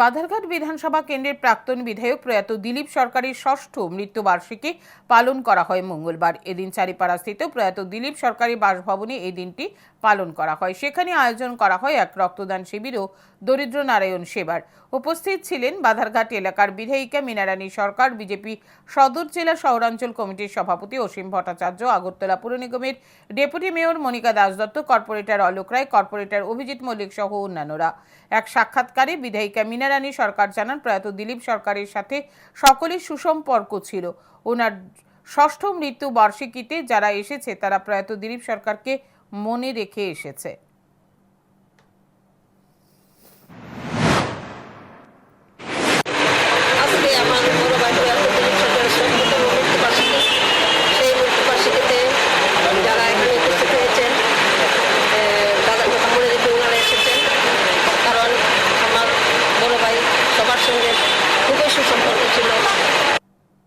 বাধারঘাট বিধানসভা কেন্দ্রের প্রাক্তন বিধায়ক প্রয়াত দিলীপ সরকারের ষষ্ঠ মৃত্যুবার্ষিকী পালন করা হয় মঙ্গলবার। এদিন চারিপাড়াস্থিত প্রয়াত দিলীপ সরকারি বাসভবনে এই দিনটি পালন করা হয়। সেখানে আয়োজন করা হয় এক রক্তদান শিবির ও দরিদ্র নারায়ণ সেবার। উপস্থিত ছিলেন বাধারঘাট এলাকার বিধায়িকা মিনারানী সরকার, বিজেপি সদর জেলা শহরাঞ্চল কমিটির সভাপতি অসীম ভট্টাচার্য, আগরতলা পুর নিগমের deputy mayor Monika Das Dutta corporator Alok Roy, corporator Abhijit Mallick সহ অন্যান্যরা। এক সাক্ষাৎকারে বিধায়িকা মীনারানী সরকার জানান, প্রয়াত দিলীপ সরকারের সাথে সকলের সুসম্পর্ক ছিল। ওনার ষষ্ঠ মৃত্যু বার্ষিকীতে যারা এসেছে, তারা প্রয়াত দিলীপ সরকারকে মনে রেখে এসেছে। আমার